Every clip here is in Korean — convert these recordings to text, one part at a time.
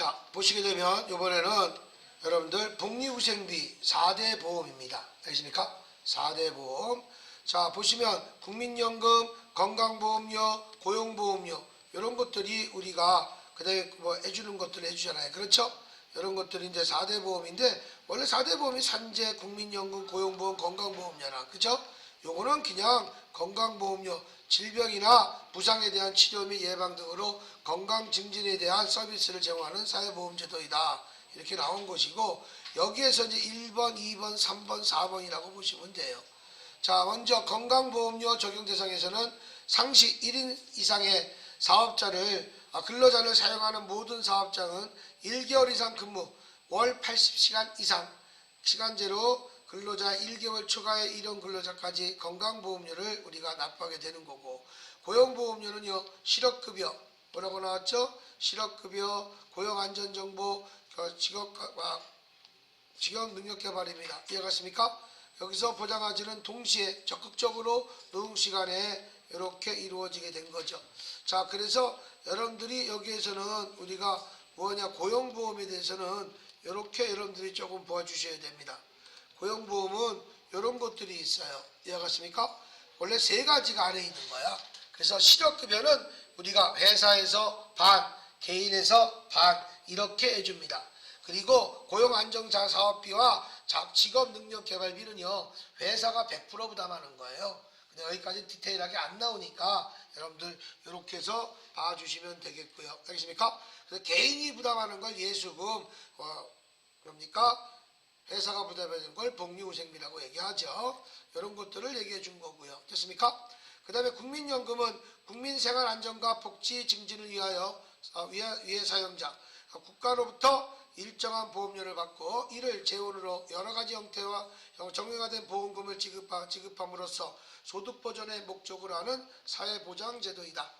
자, 보시게 되면 이번에는 여러분들 복리후생비 4대 보험입니다. 아십니까? 4대 보험. 자, 보시면 국민연금, 건강보험료, 고용보험료 이런 것들이 우리가 그다음에 뭐 해주는 것들 해주잖아요. 그렇죠? 이런 것들이 이제 4대 보험인데 원래 4대 보험이 산재, 국민연금, 고용보험, 건강보험료나 그죠? 요거는 그냥 건강보험료, 질병이나 부상에 대한 치료 및 예방 등으로 건강 증진에 대한 서비스를 제공하는 사회보험제도이다. 이렇게 나온 것이고 여기에서 이제 1번, 2번, 3번, 4번이라고 보시면 돼요. 자, 먼저 건강보험료 적용 대상에서는 상시 1인 이상의 사업자를 아, 근로자를 사용하는 모든 사업장은 1개월 이상 근무, 월 80시간 이상 시간제로 근로자 1개월 초과의 일용 근로자까지 건강보험료를 우리가 납부하게 되는 거고 고용보험료는요 실업급여 뭐라고 나왔죠? 실업급여, 고용안전정보, 그 직업 아, 직업 능력 개발입니다. 이해갔습니까? 여기서 보장하지는 동시에 적극적으로 노동 시간에 이렇게 이루어지게 된 거죠. 자, 그래서 여러분들이 여기에서는 우리가 뭐냐 고용보험에 대해서는 이렇게 여러분들이 조금 도와주셔야 됩니다. 고용보험은 이런 것들이 있어요. 이해갔습니까? 원래 세 가지가 안에 있는 거야. 그래서 실업급여는 우리가 회사에서 반, 개인에서 반 이렇게 해줍니다. 그리고 고용안정자 사업비와 자- 직업능력개발비는요 회사가 100% 부담하는 거예요. 근데 여기까지 디테일하게 안 나오니까 여러분들 이렇게 해서 봐주시면 되겠고요. 알겠습니까? 그래서 개인이 부담하는 걸 예수금 어, 그럽니까? 회사가 부담하는 걸 복리후생비라고 얘기하죠. 이런 것들을 얘기해 준 거고요. 됐습니까? 그 다음에 국민연금은 국민생활안전과 복지 증진을 위하여 어, 위해, 위해 사용자 어, 국가로부터 일정한 보험료를 받고 이를 재원으로 여러 가지 형태와 형- 정형화된 보험금을 지급하, 지급함으로써 소득 보전의 목적으로 하는 사회보장제도이다.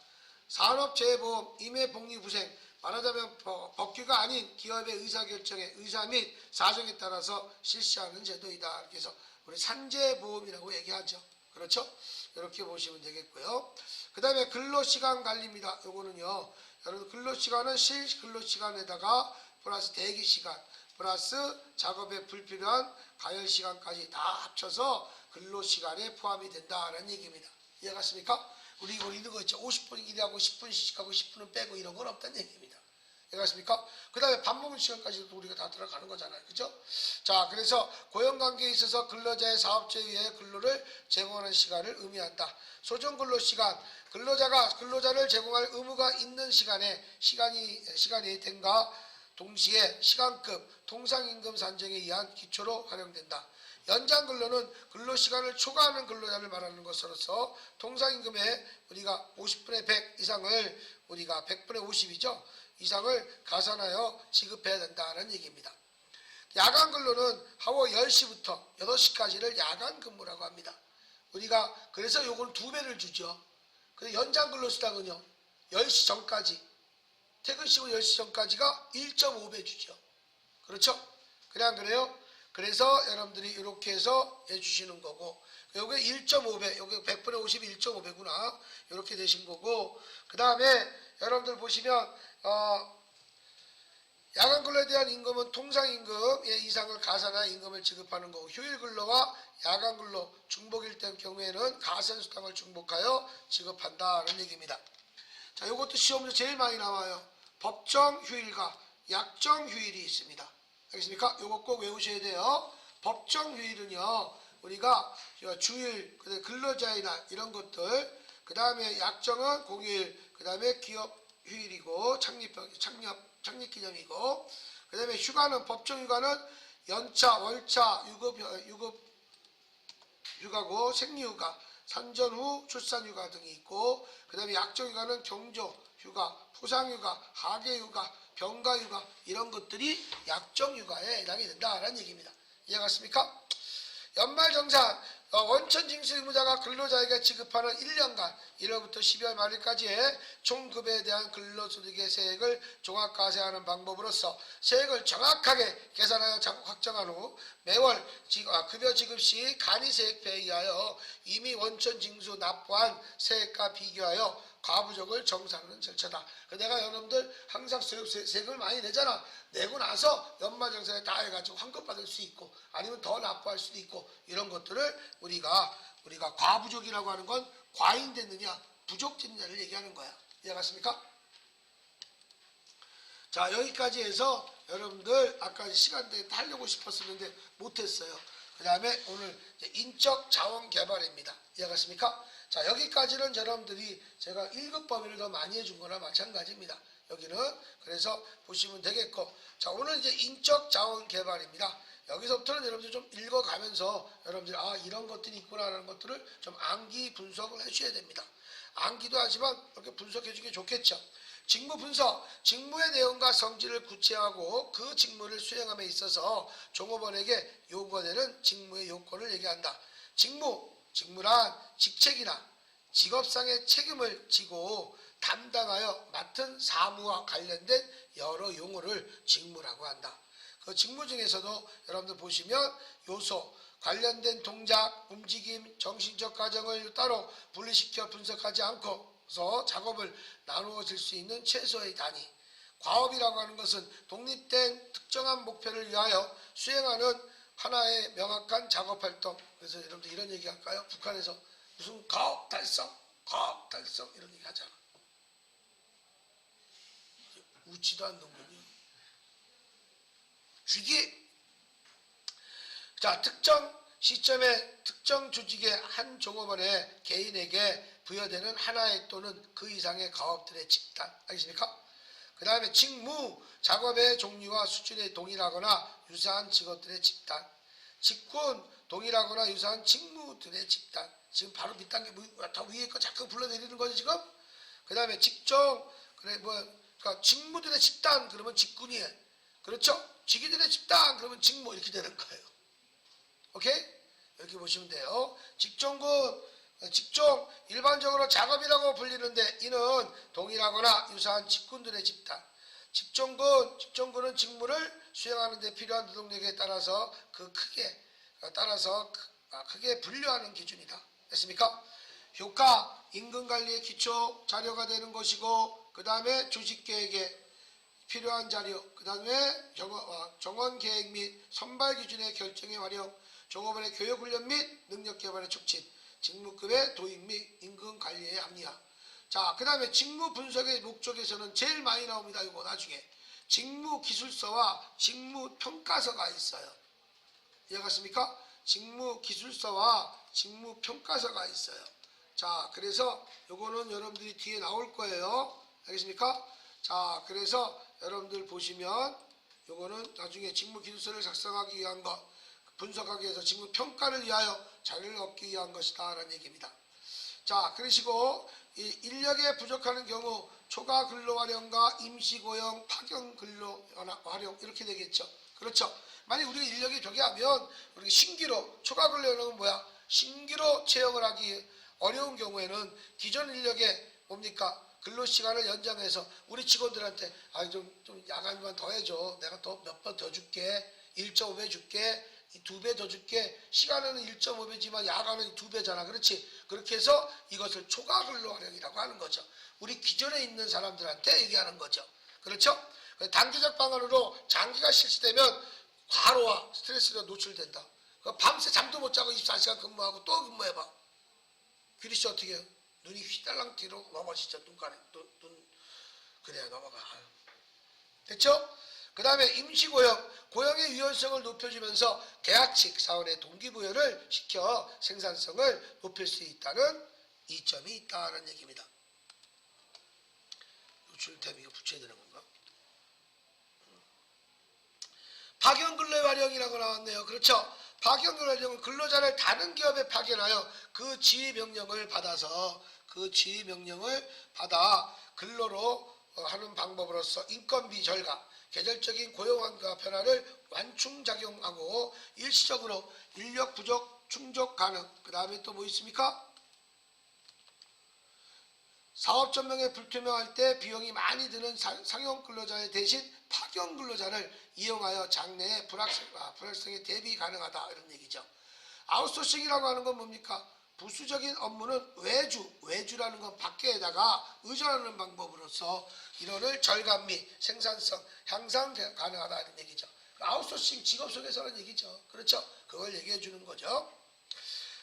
산업재해보험, 임해복리후생 말하자면 법- 법규가 아닌 기업의 의사결정에 의사 및 사정에 따라서 실시하는 제도이다. 이렇게 해서 우리 산재보험이라고 얘기하죠. 그렇죠? 이렇게 보시면 되겠고요. 그 다음에 근로시간 관리입니다. 요거는요. 여러분 근로시간은 실 근로시간에다가 플러스 대기시간 플러스 작업에 불필요한 가열시간까지 다 합쳐서 근로시간에 포함이 된다는 얘기입니다. 이해 갔습니까? 우리 있는 거 있죠. 50분 일하고 10분 시식하고 10분은 빼고 이런 건 없다는 얘기입니다. 이해갔습니까? 그 다음에 밥 먹는 시간까지도 우리가 다 들어가는 거잖아요. 그죠? 자, 그래서 고용관계에 있어서 근로자의 사업체에 의해 근로를 제공하는 시간을 의미한다. 소정 근로 시간, 근로자가 근로자를 제공할 의무가 있는 시간에 시간이, 시간이 된가 동시에 시간급, 통상임금 산정에 의한 기초로 활용된다. 연장 근로는 근로 시간을 초과하는 근로자를 말하는 것으로서 통상 임금에 우리가 50분의 100 이상을 우리가 100분의 50이죠. 이상을 가산하여 지급해야 된다는 얘기입니다. 야간 근로는 하루 10시부터 8시까지를 야간 근무라고 합니다. 우리가 그래서 요걸 두 배를 주죠. 근데 연장 근로 수당은요. 10시 전까지 퇴근 시간 10시 전까지가 1.5배 주죠. 그렇죠? 안 그래요? 그래서 여러분들이 이렇게 해서 해주시는 거고 요게 1.5배, 요게 100분의 50이 1.5배구나 이렇게 되신 거고 그 다음에 여러분들 보시면 어, 야간 근로에 대한 임금은 통상 임금의 이상을 가산한 임금을 지급하는 거고 휴일 근로와 야간 근로 중복일 때 경우에는 가산 수당을 중복하여 지급한다는 얘기입니다. 자, 이것도 시험에서 제일 많이 나와요. 법정 휴일과 약정 휴일이 있습니다. 알겠습니까? 이거 꼭 외우셔야 돼요. 법정 휴일은요, 우리가 주일, 근로자의 날 이런 것들, 그 다음에 약정은 공휴일, 그 다음에 기업 휴일이고 창립 창립 창립 기념이고, 그 다음에 휴가는 법정 휴가는 연차, 월차, 유급 유급 휴가고 생리휴가, 산전 후 출산휴가 등이 있고 그 다음에 약정휴가는 경조 휴가, 부상휴가, 하계휴가, 병가휴가 이런 것들이 약정휴가에 해당이 된다는 얘기입니다. 이해갔습니까? 연말정산 어, 원천 징수 의무자가 근로자에게 지급하는 1년간 1월부터 12월 말일까지의 총급에 대한 근로소득의 세액을 종합과세하는 방법으로서 세액을 정확하게 계산하여 자- 확정한 후 매월 지- 아, 급여 지급 시 간이세액배에 의하여 이미 원천 징수 납부한 세액과 비교하여 과부족을 정산하는 절차다. 그 내가 여러분들 항상 세금을 많이 내잖아. 내고 나서 연말정산에 다 해가지고 환급 받을 수 있고 아니면 더 납부할 수도 있고 이런 것들을 우리가 우리가 과부족이라고 하는 건 과잉됐느냐 부족됐느냐를 얘기하는 거야. 이해갔습니까? 자 여기까지 해서 여러분들 아까 시간대 하려고 싶었었는데 못했어요. 그 다음에 오늘 인적 자원 개발입니다. 이해갔습니까? 자 여기까지는 여러분들이 제가 1급 범위를 더 많이 해준 거나 마찬가지입니다. 여기는 그래서 보시면 되겠고 자 오늘 이제 인적 자원 개발입니다. 여기서부터는 여러분들 좀 읽어가면서 여러분들 아 이런 것들이 있구나라는 것들을 좀 암기 분석을 해주셔야 됩니다. 암기도 하지만 이렇게 분석해 주기 좋겠죠. 직무 분석, 직무의 내용과 성질을 구체화하고 그 직무를 수행함에 있어서 종업원에게 요구가 되는 직무의 요건을 얘기한다. 직무, 직무란 직책이나 직업상의 책임을 지고 담당하여 맡은 사무와 관련된 여러 용어를 직무라고 한다. 그 직무 중에서도 여러분들 보시면 요소, 관련된 동작, 움직임, 정신적 과정을 따로 분리시켜 분석하지 않고 서 작업을 나누어질 수 있는 최소의 단위. 과업이라고 하는 것은 독립된 특정한 목표를 위하여 수행하는 하나의 명확한 작업 활동. 그래서 여러분들 이런 얘기 할까요? 북한에서 무슨 가업 달성, 가업 달성 이런 얘기 하잖아. 웃지도 않는군요. 쥐기 자, 특정 시점에 특정 조직의 한 종업원의 개인에게 부여되는 하나의 또는 그 이상의 가업들의 집단. 알겠습니까? 그 다음에 직무, 작업의 종류와 수준에 동일하거나 유사한 직업들의 집단. 직군, 동일하거나 유사한 직무들의 집단. 지금 바로 밑단 게다 위에 거 자꾸 불러내리는 거죠, 지금? 그 다음에 직종, 그래, 뭐, 그러니까 직무들의 집단, 그러면 직군이에요. 그렇죠? 직위들의 집단, 그러면 직무, 이렇게 되는 거예요. 오케이? 이렇게 보시면 돼요. 직종군, 어, 직종, 일반적으로 작업이라고 불리는데 이는 동일하거나 유사한 직군들의 집단. 직종군, 직종군은 직무를 수행하는 데 필요한 노동력에 따라서 그 크게, 어, 따라서 크- 아, 크게 분류하는 기준이다. 됐습니까? 효과, 임금관리의 기초 자료가 되는 것이고 그 다음에 조직계획에 필요한 자료, 그 다음에 정원 계획 및 선발 기준의 결정의 활용, 종업원의 교육 훈련 및 능력 개발의 촉진, 직무급의 도입 및 임금 관리의 합리화. 자, 그 다음에 직무 분석의 목적에서는 제일 많이 나옵니다. 이거 나중에 직무 기술서와 직무 평가서가 있어요. 이해갔습니까? 직무 기술서와 직무 평가서가 있어요. 자, 그래서 요거는 여러분들이 뒤에 나올 거예요. 알겠습니까? 자, 그래서 여러분들 보시면 요거는 나중에 직무 기술서를 작성하기 위한 것, 분석하기 위해서 직무 평가를 위하여 자료를 얻기 위한 것이다 라는 얘기입니다. 자, 그러시고 이 인력에 부족하는 경우 초과 근로 활용과 임시 고용, 파견 근로 활용 이렇게 되겠죠. 그렇죠. 만약 우리가 인력이 저기하면 우리 신규로 초과 근로 활용은 뭐야? 신규로 채용을 하기 어려운 경우에는 기존 인력에 뭡니까? 근로 시간을 연장해서 우리 직원들한테 아좀 좀 야간만 더 해줘. 내가 더 몇 번 더 줄게. 1.5배 줄게. 두 배 더 줄게. 시간은 1.5배지만 야간은 두 배잖아. 그렇지? 그렇게 해서 이것을 초과 근로 활용이라고 하는 거죠. 우리 기존에 있는 사람들한테 얘기하는 거죠. 그렇죠? 단기적 방안으로 장기가 실시되면 과로와 스트레스가 노출된다. 그 밤새 잠도 못 자고 24시간 근무하고 또 근무해봐. 규리 씨 어떻게 해요? 눈이 휘달랑 뒤로 넘어지죠. 눈가에. 눈, 눈. 그래야 넘어가. 됐죠? 그 다음에 임시고용, 고용의 유연성을 높여주면서 계약직 사원의 동기부여를 시켜 생산성을 높일 수 있다는 이점이 있다는 얘기입니다. 노출템 이거 붙여야 되는 건가? 파견 근로의 활용이라고 나왔네요. 그렇죠? 파견 근로 활용은 근로자를 다른 기업에 파견하여 그 지휘 명령을 받아서 그 지휘 명령을 받아 근로로 어, 하는 방법으로서 인건비 절감, 계절적인 고용환경 변화를 완충작용하고 일시적으로 인력 부족 충족 가능. 그 다음에 또 뭐 있습니까? 사업 전명에 불투명할 때 비용이 많이 드는 상- 상용 근로자의 대신 파견 근로자를 이용하여 장래의 불확실, 아, 불확실성에 대비 가능하다 이런 얘기죠. 아웃소싱이라고 하는 건 뭡니까? 부수적인 업무는 외주, 외주라는 건 밖에다가 의존하는 방법으로서 인원을 절감 및 생산성 향상 가능하다는 얘기죠. 아웃소싱 직업 속에서는 얘기죠. 그렇죠? 그걸 얘기해 주는 거죠.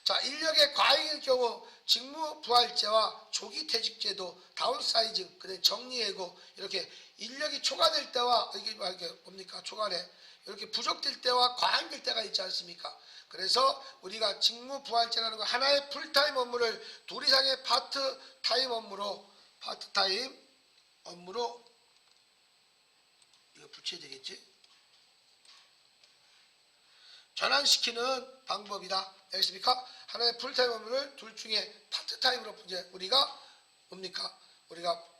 자, 인력의 과잉일 경우 직무 부활제와 조기 퇴직제도, 다운사이징, 그다음 정리해고 이렇게 인력이 초과될 때와 이게 뭐 뭡니까? 초과래 이렇게 부족될 때와 과잉될 때가 있지 않습니까? 그래서 우리가 직무 부활제라는 거 하나의 풀타임 업무를 둘 이상의 파트타임 업무로 파트타임 업무로 이거 붙여야 되겠지? 전환시키는 방법이다. 알겠습니까? 하나의 풀타임 업무를 둘 중에 파트타임으로 이제 우리가 뭡니까? 우리가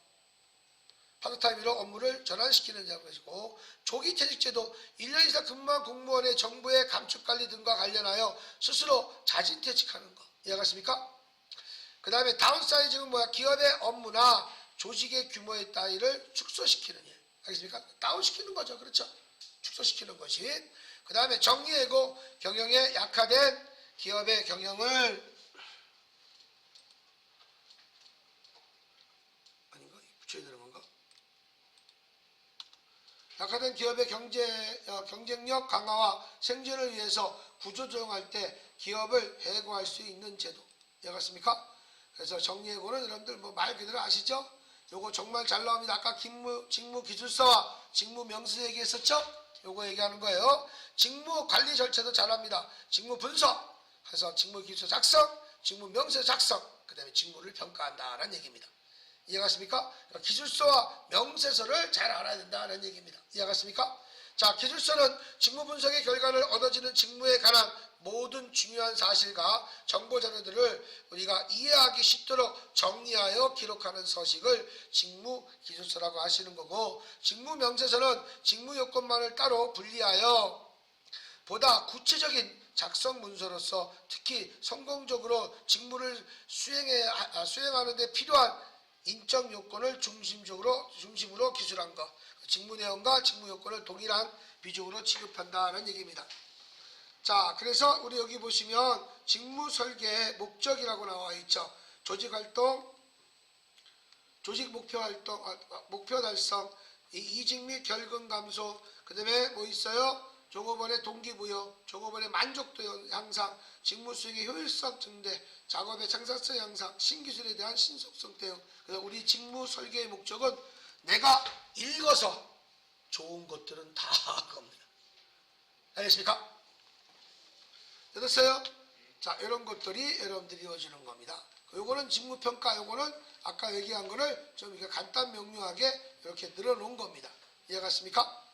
파트타임으로 업무를 전환시키는 것이고 조기 퇴직제도 1년 이상 근무한 공무원의 정부의 감축관리 등과 관련하여 스스로 자진 퇴직하는 거 이해가십니까? 그 다음에 다운사이징은 뭐야? 기업의 업무나 조직의 규모의 따위를 축소시키는 일 알겠습니까? 다운시키는 거죠 그렇죠? 축소시키는 것이 그 다음에 정리해고 경영에 약화된 기업의 경영을 아닌가? 붙여야 되는 건가? 약화된 기업의 경제, 어, 경쟁력 강화와 생존을 위해서 구조 조정할 때 기업을 해고할 수 있는 제도. 이해갔습니까? 그래서 정리해고는 여러분들 뭐 말 그대로 아시죠? 요거 정말 잘 나옵니다. 아까 직무, 직무 기술서와 직무 명수 얘기했었죠? 요거 얘기하는 거예요. 직무 관리 절차도 잘합니다. 직무 분석, 해서 직무 기술서 작성, 직무 명세 작성, 그 다음에 직무를 평가한다라는 얘기입니다. 이해갔습니까? 그러니까 기술서와 명세서를 잘 알아야 된다는 얘기입니다. 이해갔습니까? 자, 기술서는 직무 분석의 결과를 얻어지는 직무에 관한 모든 중요한 사실과 정보 자료들을 우리가 이해하기 쉽도록 정리하여 기록하는 서식을 직무 기술서라고 하시는 거고 직무 명세서는 직무 요건만을 따로 분리하여 보다 구체적인 작성 문서로서 특히 성공적으로 직무를 수행해 아, 수행하는 데 필요한 인적 요건을 중심적으로 중심으로 기술한 것. 직무 내용과 직무 요건을 동일한 비중으로 취급한다는 얘기입니다. 자, 그래서 우리 여기 보시면 직무 설계의 목적이라고 나와 있죠. 조직 활동, 조직 목표 활동, 아, 아, 목표 달성, 이 이직 및 결근 감소, 그 다음에 뭐 있어요? 종업원의 동기부여, 종업원의 만족도 향상, 직무 수행의 효율성 증대, 작업의 장사성 향상, 신기술에 대한 신속성 대응. 그래서 우리 직무 설계의 목적은 내가 읽어서 좋은 것들은 다 겁니다. 알겠습니까? 됐어요? 자, 이런 것들이 여러분들이 이루어지는 겁니다. 요거는 직무평가, 요거는 아까 얘기한 거를 좀 이렇게 간단 명료하게 이렇게 늘어놓은 겁니다. 이해 갔습니까?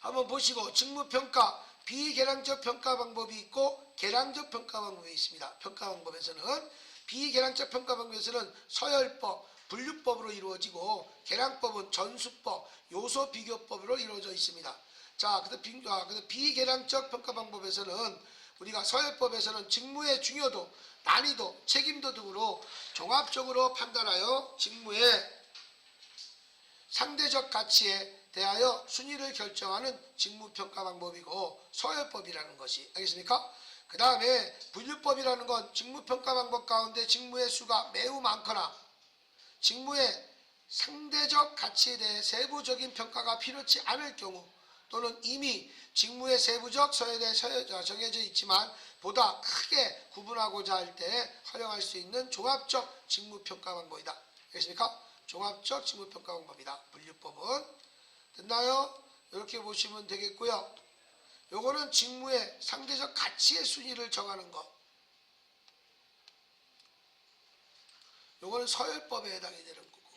한번 보시고 직무평가 비계량적 평가 방법이 있고 계량적 평가 방법이 있습니다. 평가 방법에서는 비계량적 평가 방법에서는 서열법, 분류법으로 이루어지고 계량법은 전수법, 요소 비교법으로 이루어져 있습니다. 자, 비, 아, 비계량적 평가 방법에서는 우리가 서열법에서는 직무의 중요도, 난이도, 책임도 등으로 종합적으로 판단하여 직무의 상대적 가치에 대하여 순위를 결정하는 직무평가 방법이고 서열법이라는 것이 알겠습니까? 그 다음에 분류법이라는 건 직무평가 방법 가운데 직무의 수가 매우 많거나 직무의 상대적 가치에 대해 세부적인 평가가 필요치 않을 경우 또는 이미 직무의 세부적 서열에 대해 정해져 있지만 보다 크게 구분하고자 할때 활용할 수 있는 종합적 직무평가 방법이다. 알겠습니까? 종합적 직무평가 방법이다. 분류법은 됐나요? 이렇게 보시면 되겠고요. 요거는 직무의 상대적 가치의 순위를 정하는 것. 요거는 서열법에 해당이 되는 거고.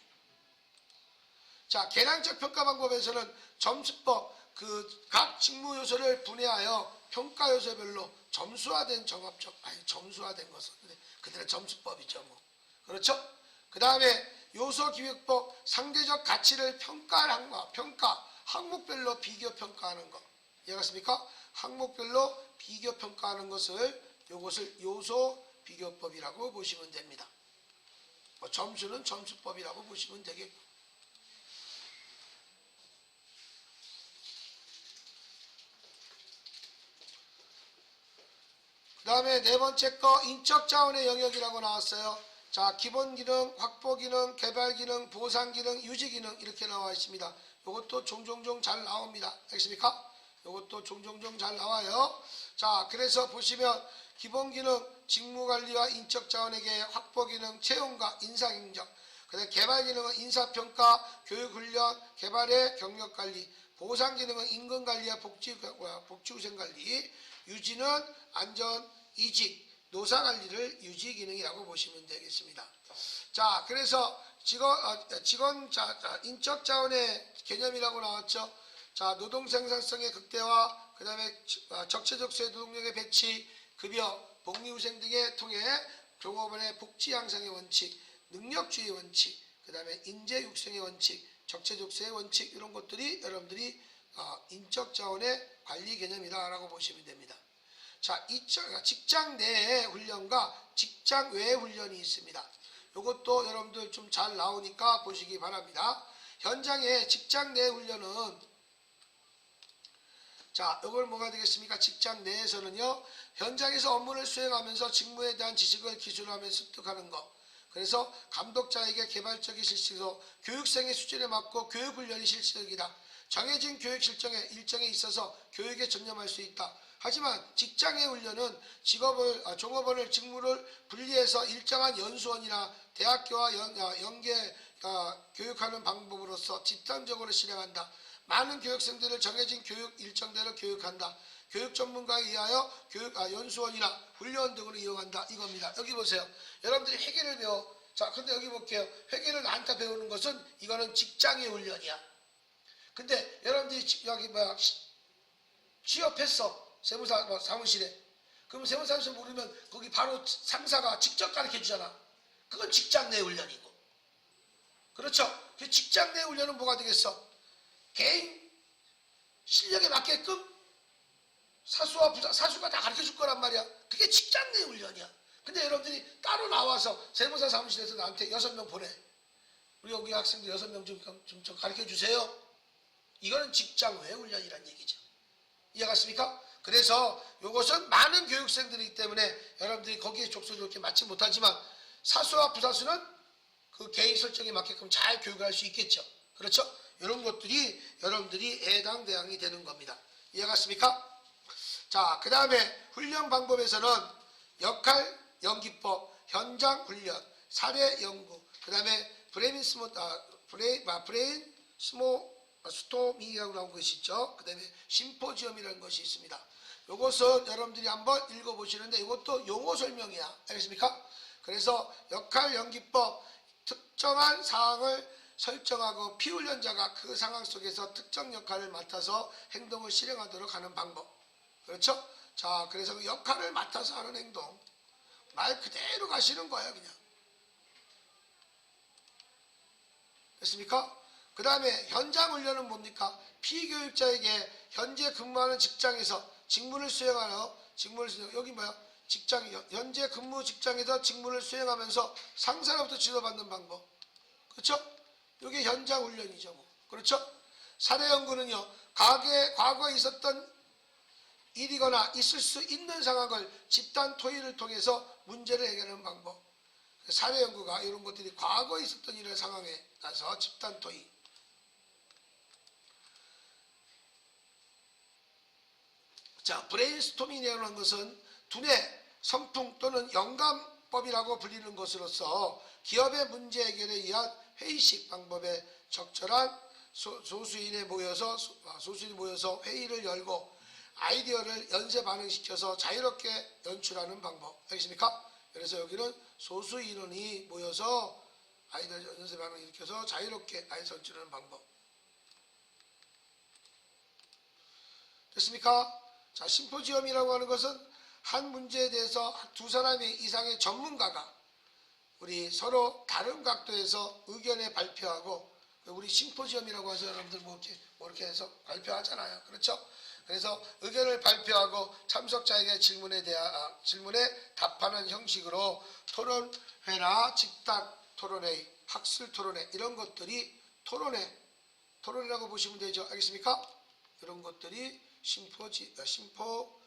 자, 계량적 평가 방법에서는 점수법, 그 각 직무 요소를 분해하여 평가 요소별로 점수화된 종합적, 아니 점수화된 것은 그들의 점수법이죠, 뭐. 그렇죠? 그 다음에 요소 기획법 상대적 가치를 평가하는 거, 평가 항목별로 비교 평가하는 거. 이해갔습니까? 항목별로 비교 평가하는 것을 요것을 요소 비교법이라고 보시면 됩니다. 뭐 점수는 점수법이라고 보시면 되겠고. 그 다음에 네 번째 거 인적 자원의 영역이라고 나왔어요. 자, 기본 기능, 확보 기능, 개발 기능, 보상 기능, 유지 기능 이렇게 나와 있습니다. 이것도 종종종 잘 나옵니다. 알겠습니까? 이것도 종종종 잘 나와요. 자, 그래서 보시면 기본 기능, 직무 관리와 인적 자원에게 확보 기능, 채용과 인사 경정. 그다음 개발 기능은 인사 평가, 교육 훈련, 개발의 경력 관리. 보상 기능은 임금 관리와 복지 복지 후생 관리. 유지는 안전, 이직, 노사 관리를 유지 기능이라고 보시면 되겠습니다. 자, 그래서 직원 어, 직원 자, 자, 인적 자원의 개념이라고 나왔죠. 자, 노동 생산성의 극대화, 그 다음에 어, 적재적 세 노동력의 배치, 급여, 복리후생 등에 통해 종업원의 복지 향상의 원칙, 능력주의 원칙, 그 다음에 인재 육성의 원칙, 적재적소의 원칙 이런 것들이 여러분들이 어, 인적 자원의 관리 개념이다라고 보시면 됩니다. 자, 직장 내의 훈련과 직장 외의 훈련이 있습니다. 이것도 여러분들 좀 잘 나오니까 보시기 바랍니다. 현장의 직장 내 훈련은 자, 이걸 뭐가 되겠습니까? 직장 내에서는요, 현장에서 업무를 수행하면서 직무에 대한 지식을 기술하며 습득하는 것. 그래서 감독자에게 개발적인 실시로 교육생의 수준에 맞고 교육 훈련이 실시적이다. 정해진 교육 실정에 일정에 있어서 교육에 전념할 수 있다. 하지만 직장의 훈련은 직업을 아, 종업원을 직무를 분리해서 일정한 연수원이나 대학교와 연, 아, 연계 아, 교육하는 방법으로서 집단적으로 실행한다. 많은 교육생들을 정해진 교육 일정대로 교육한다. 교육 전문가에 의하여 교육 아, 연수원이나 훈련 등을 이용한다. 이겁니다. 여기 보세요. 여러분들이 회계를 배워. 자, 근데 여기 볼게요. 회계를 나한테 배우는 것은 이거는 직장의 훈련이야. 근데 여러분들이 지- 여기 뭐야 시- 취업했어 세무사 뭐 사무실에. 그럼 세무사 사무실 모르면 거기 바로 상사가 직접 가르쳐 주잖아. 그건 직장 내 훈련이고. 그렇죠? 그 직장 내 훈련은 뭐가 되겠어? 개인 실력에 맞게끔 사수와 부사, 사수가 다 가르쳐 줄 거란 말이야. 그게 직장 내 훈련이야. 근데 여러분들이 따로 나와서 세무사 사무실에서 나한테 여섯 명 보내. 우리 여기 학생들 여섯 명 좀, 좀, 좀 가르쳐 주세요. 이거는 직장 외 훈련이란 얘기죠. 이해 갔습니까? 그래서 이것은 많은 교육생들이기 때문에 여러분들이 거기에 족속이 이렇게 맞지 못하지만 사수와 부사수는 그 개인 설정에 맞게끔 잘 교육을 할 수 있겠죠. 그렇죠? 이런 것들이 여러분들이 해당 대항이 되는 겁니다. 이해갔습니까? 자, 그 다음에 훈련 방법에서는 역할 연기법, 현장 훈련, 사례 연구, 그 다음에 브레인 스모, 아, 브레인, 아, 브레인 스모, 아, 스토미라고 나온 것이 있죠. 그 다음에 심포지엄이라는 것이 있습니다. 이것은 여러분들이 한번 읽어보시는데 이것도 용어 설명이야. 알겠습니까? 그래서 역할 연기법, 특정한 사항을 설정하고 피훈련자가 그 상황 속에서 특정 역할을 맡아서 행동을 실행하도록 하는 방법. 그렇죠? 자, 그래서 그 역할을 맡아서 하는 행동. 말 그대로 가시는 거예요, 그냥. 됐습니까? 그 다음에 현장 훈련은 뭡니까? 피교육자에게 현재 근무하는 직장에서 직무를 수행하러 직무를 수행 여기 뭐야? 직장 현재 근무 직장에서 직무를 수행하면서 상사로부터 지도받는 방법. 그렇죠? 이게 현장 훈련이죠. 뭐. 그렇죠? 사례 연구는요. 과거에 과거에 있었던 일이거나 있을 수 있는 상황을 집단 토의를 통해서 문제를 해결하는 방법. 사례 연구가 이런 것들이 과거에 있었던 일의 상황에 가서 집단 토의. 자, 브레인스토밍이라는 것은 두뇌, 선풍 또는 영감법이라고 불리는 것으로서 기업의 문제 해결에 의한 회의식 방법에 적절한 소, 소수인에 모여서 소- 아, 소수인이 모여서 회의를 열고 아이디어를 연쇄 반응시켜서 자유롭게 연출하는 방법. 알겠습니까? 그래서 여기는 소수 인원이 모여서 아이디어 연쇄 반응을 일으켜서 자유롭게 아이디어 연출하는 방법. 됐습니까? 자, 심포지엄이라고 하는 것은 한 문제에 대해서 두 사람의 이상의 전문가가 우리 서로 다른 각도에서 의견을 발표하고 우리 심포지엄이라고 해서 여러분들 뭐 이렇게, 뭐 이렇게 해서 발표하잖아요. 그렇죠? 그래서 의견을 발표하고 참석자에게 질문에 대한 아, 질문에 답하는 형식으로 토론회나 집단 토론회, 학술 토론회 이런 것들이 토론회, 토론이라고 보시면 되죠. 알겠습니까? 이런 것들이 심포지, 어, 심포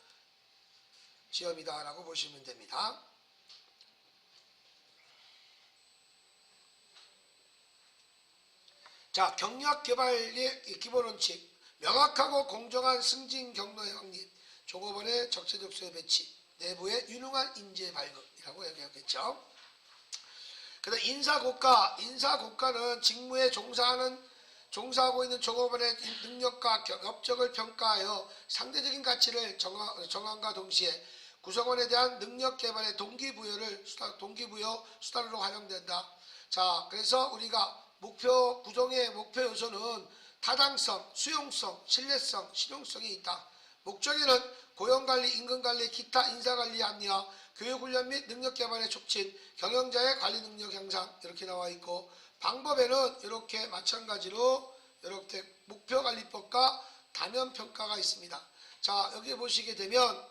지엄이다라고 보시면 됩니다. 자, 경력 개발의 기본 원칙, 명확하고 공정한 승진 경로의 확립, 종업원의 적재적소의 배치, 내부의 유능한 인재 발굴이라고 얘기하겠죠. 그다음 인사고가, 인사고가는 직무에 종사하는 종사하고 있는 종업원의 능력과 겨- 업적을 평가하여 상대적인 가치를 정함과 동시에 구성원에 대한 능력 개발의 동기부여를 수단, 동기부여 수단으로 활용된다. 자, 그래서 우리가 목표 구성의 목표 요소는 타당성, 수용성, 신뢰성, 실용성이 있다. 목적에는 고용관리, 임금관리, 기타 인사관리 합리화, 교육훈련 및 능력개발의 촉진, 경영자의 관리 능력 향상 이렇게 나와 있고 방법에는 이렇게 마찬가지로 이렇게 목표관리법과 다면평가가 있습니다. 자 여기 보시게 되면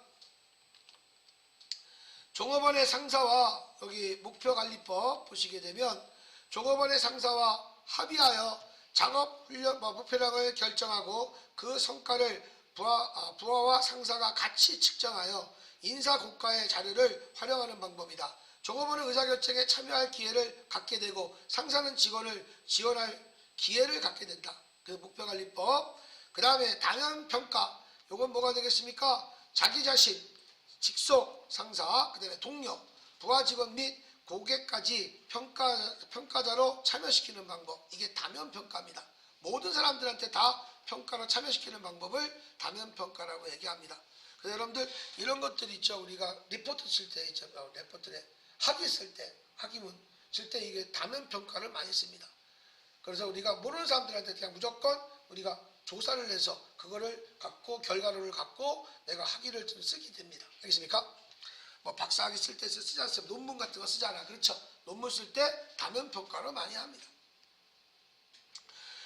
종업원의 상사와 여기 목표관리법 보시게 되면 종업원의 상사와 합의하여 작업 훈련 뭐 목표량을 결정하고 그 성과를 부하, 아, 부하와 상사가 같이 측정하여 인사 고가의 자료를 활용하는 방법이다. 종업원은 의사결정에 참여할 기회를 갖게 되고 상사는 직원을 지원할 기회를 갖게 된다. 그 목표관리법. 그 다음에 당연평가. 요건 뭐가 되겠습니까? 자기 자신, 직속 상사, 그 다음에 동료, 부하 직원 및 고객까지 평가, 평가자로 참여시키는 방법. 이게 다면평가입니다. 모든 사람들한테 다 평가로 참여시키는 방법을 다면평가라고 얘기합니다. 그래서 여러분들 이런 것들 있죠. 우리가 리포트 쓸 때 있죠. 어, 리포트에 학위 쓸 때, 학위문 쓸 때 이게 다면평가를 많이 씁니다. 그래서 우리가 모르는 사람들한테 그냥 무조건 우리가 조사를 해서 그거를 갖고 결과를 갖고 내가 학위를 좀 쓰게 됩니다. 알겠습니까? 뭐 박사학위 쓸 때 쓰지 않습니까? 논문 같은 거 쓰잖아. 그렇죠? 논문 쓸 때 다면 평가를 많이 합니다.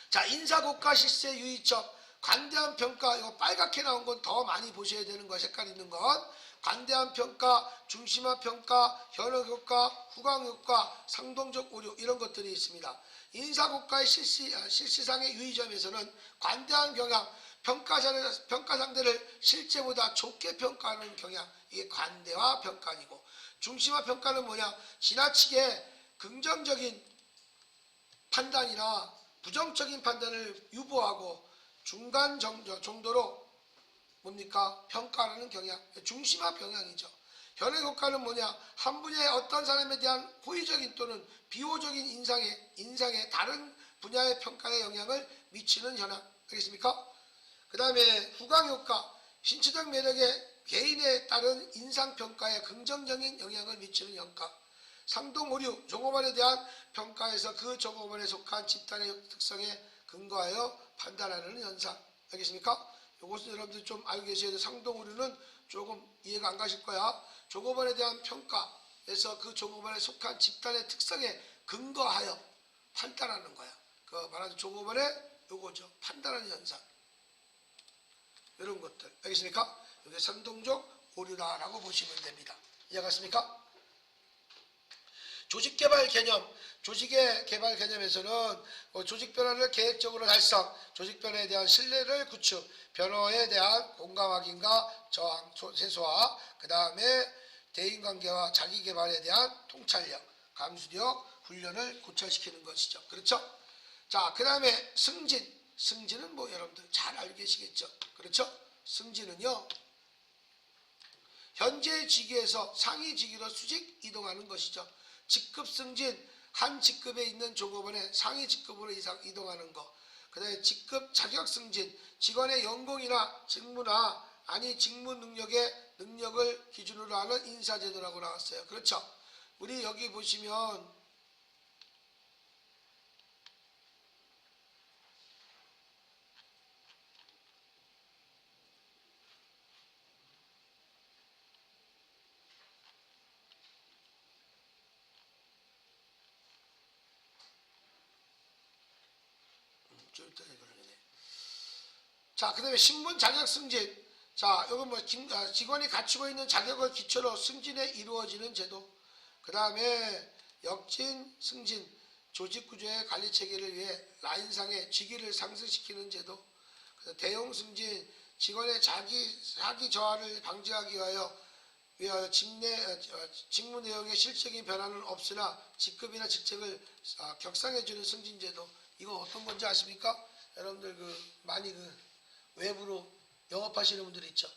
자, 인사고가 실세 유의점, 관대한 평가, 이거 빨갛게 나온 건 더 많이 보셔야 되는 거, 색깔 있는 건. 관대한 평가, 중심화 평가, 현역 효과, 후광 효과, 상동적 오류, 이런 것들이 있습니다. 인사고가의 실시, 아, 실시상의 유의점에서는 관대한 경향, 평가자를, 평가 상대를 실제보다 좋게 평가하는 경향, 이게 관대화 평가이고, 중심화 평가는 뭐냐? 지나치게 긍정적인 판단이나 부정적인 판단을 유보하고 중간 정도, 정도로 뭡니까? 평가하는 경향, 중심화 경향이죠. 현행 효과는 뭐냐? 한 분야의 어떤 사람에 대한 호의적인 또는 비호적인 인상에, 인상에 다른 분야의 평가에 영향을 미치는 현황. 알겠습니까? 그 다음에 후광 효과, 신체적 매력의 개인에 따른 인상 평가에 긍정적인 영향을 미치는 효과. 상동 오류, 종업원에 대한 평가에서 그 종업원에 속한 집단의 특성에 근거하여 판단하는 현상. 알겠습니까? 이것은 여러분들 좀 알고 계셔야 돼요. 상동 오류는 조금 이해가 안 가실 거야. 종업원에 대한 평가에서 그 종업원에 속한 집단의 특성에 근거하여 판단하는 거야. 그 말하자면 종업원의 요거죠. 판단하는 현상. 이런 것들. 알겠습니까? 이게 상동적 오류다라고 보시면 됩니다. 이해갔습니까? 조직 개발 개념, 조직의 개발 개념에서는 어, 조직 변화를 계획적으로 달성, 조직 변화에 대한 신뢰를 구축, 변화에 대한 공감 확인과 저항, 소- 세소화, 그 다음에 대인관계와 자기 개발에 대한 통찰력, 감수력, 훈련을 고찰시키는 것이죠. 그렇죠? 자, 그 다음에 승진. 승진은 뭐 여러분들 잘 알고 계시겠죠? 그렇죠? 승진은요, 현재 직위에서 상위 직위로 수직 이동하는 것이죠. 직급 승진, 한 직급에 있는 종업원의 상위 직급으로 이상 이동하는 것. 그 다음에 직급 자격 승진, 직원의 연봉이나 직무나 아니 직무 능력의 능력을 기준으로 하는 인사제도라고 나왔어요. 그렇죠? 우리 여기 보시면 좀 이따 이거를 자, 그 다음에 신분 자격 승진. 자, 이건 뭐 직- 아, 직원이 갖추고 있는 자격을 기초로 승진에 이루어지는 제도. 그 다음에 역진 승진. 조직 구조의 관리 체계를 위해 라인상의 직위를 상승시키는 제도. 그 대형 승진. 직원의 자기 사기 저하를 방지하기 위하여 직내, 어, 직무 내용의 실적인 변화는 없으나 직급이나 직책을 아, 격상해주는 승진제도 이거 어떤 건지 아십니까? 여러분들 그 많이 그 외부로 영업하시는 분들 있죠.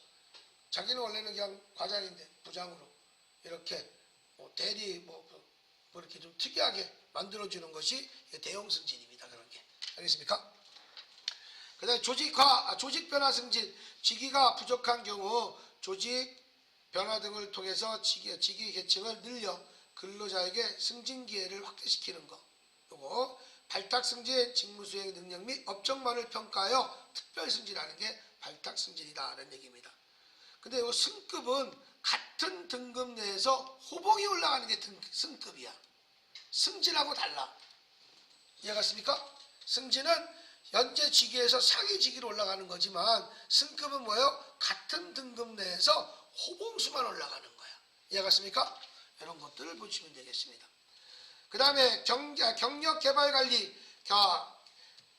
자기는 원래는 그냥 과장인데 부장으로 이렇게 뭐 대리 뭐, 그- 뭐 이렇게 좀 특이하게 만들어주는 것이 대형 승진입니다. 그런 게 알겠습니까? 그다음에 조직화, 아, 조직 변화 승진, 직위가 부족한 경우 조직 변화 등을 통해서 직위, 직위 계층을 늘려 근로자에게 승진 기회를 확대시키는 것. 요거 발탁 승진, 직무 수행 능력 및 업적만을 평가하여 특별 승진하는 게 발탁 승진이다라는 얘기입니다. 근데 요 승급은 같은 등급 내에서 호봉이 올라가는 게 등- 승급이야. 승진하고 달라. 이해갔습니까? 승진은 현재 직위에서 상위 직위로 올라가는 거지만 승급은 뭐예요? 같은 등급 내에서 호봉수만 올라가는 거야. 이해갔습니까? 이런 것들을 보시면 되겠습니다. 그 다음에 경력 개발 관리, 자,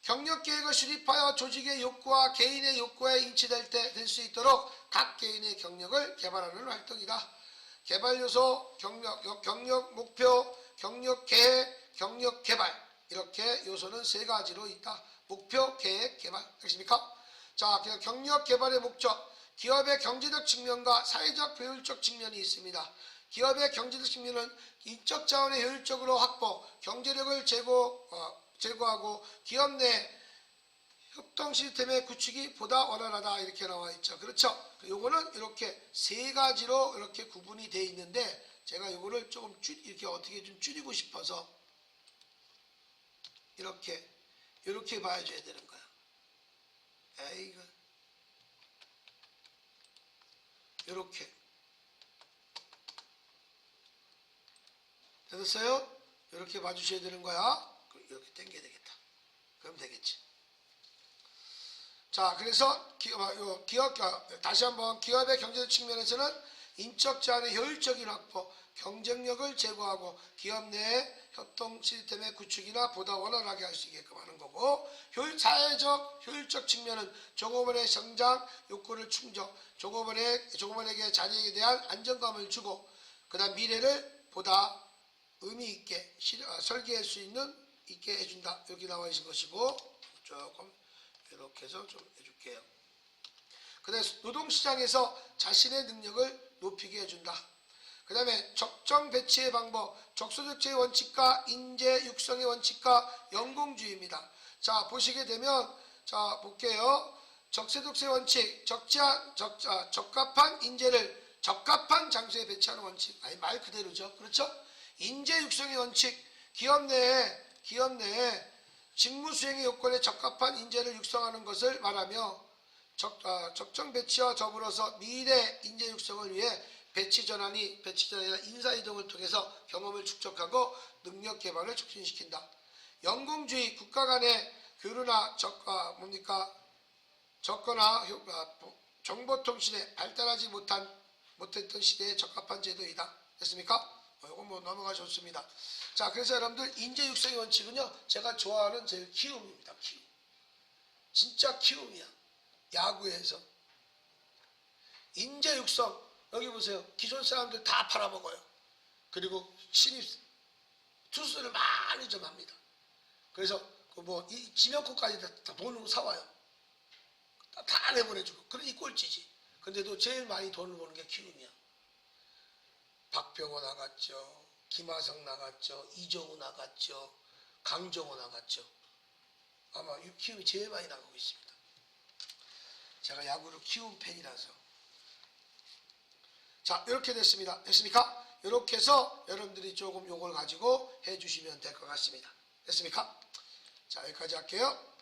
경력 계획을 수립하여 조직의 욕구와 개인의 욕구에 인치될 때 될 수 있도록 각 개인의 경력을 개발하는 활동이다. 개발 요소, 경력, 요- 경력 목표, 경력 계획, 경력 개발 이렇게 요소는 세 가지로 있다. 목표, 계획, 개발 알겠습니까? 자, 그 경력 개발의 목적, 기업의 경제적 측면과 사회적 효율적 측면이 있습니다. 기업의 경제적 측면은 인적 자원의 효율적으로 확보, 경제력을 제고, 어, 제고하고 기업 내 협동 시스템의 구축이 보다 원활하다 이렇게 나와 있죠. 그렇죠? 요거는 이렇게 세 가지로 이렇게 구분이 돼 있는데 제가 요거를 조금 줄 이렇게 어떻게 좀 줄이고 싶어서 이렇게 이렇게 봐줘야 되는 거야. 에이그 이렇게 됐어요? 이렇게 봐주셔야 되는 거야. 이렇게 당겨야 되겠다. 그럼 되겠지. 자, 그래서 기업, 어, 다시 한번 기업의 경제적 측면에서는 인적 제한의 효율적인 확보, 경쟁력을 제고하고 기업 내 협동 시스템의 구축이나 보다 원활하게 할 수 있게끔 하는 거고 효율, 사회적 효율적 측면은 종업원의 성장 욕구를 충족, 종업원의, 종업원에게 자녀에 대한 안정감을 주고 그 다음 미래를 보다 의미 있게 실- 어, 설계할 수 있는 있게 해준다. 여기 나와 있는 것이고 조금 이렇게 해서 좀 해줄게요. 그다음에 노동시장에서 자신의 능력을 높이게 해준다. 그 다음에 적정 배치의 방법, 적소득제의 원칙과 인재 육성의 원칙과 연공주의입니다. 자, 보시게 되면, 자, 볼게요. 적세득세 원칙, 적자, 적, 아, 적합한 인재를 적합한 장소에 배치하는 원칙. 아니, 말 그대로죠. 그렇죠? 인재 육성의 원칙, 기업 내에, 기업 내에 직무 수행의 요건에 적합한 인재를 육성하는 것을 말하며 적, 아, 적정 배치와 더불어서 미래 인재 육성을 위해 배치 전환이 배치 전환이나 인사 이동을 통해서 경험을 축적하고 능력 개발을 촉진시킨다. 연공주의 국가 간의 교류나 적, 아, 뭡니까 적거나 효- 아, 보- 정보통신에 발달하지 못한 못했던 시대에 적합한 제도이다. 됐습니까? 어, 이건 뭐 넘어가 좋습니다. 자, 그래서 여러분들 인재 육성의 원칙은요, 제가 좋아하는 제일 키움입니다. 키움. 진짜 키움이야. 야구에서. 인재 육성. 여기 보세요. 기존 사람들 다 팔아먹어요. 그리고 신입 투수를 많이 좀 합니다. 그래서 그뭐 지명코까지 다, 다 돈으로 사와요. 다, 다 내보내주고. 그러니 꼴찌지. 근데도 제일 많이 돈을 버는 게 키움이야. 박병호 나갔죠. 김하성 나갔죠. 이정우 나갔죠. 강정호 나갔죠. 아마 이 키움이 제일 많이 나가고 있습니다. 제가 야구를 키움 팬이라서. 자, 이렇게 됐습니다. 됐습니까? 이렇게 해서 여러분들이 조금 요걸 가지고 해주시면 될 것 같습니다. 됐습니까? 자, 여기까지 할게요.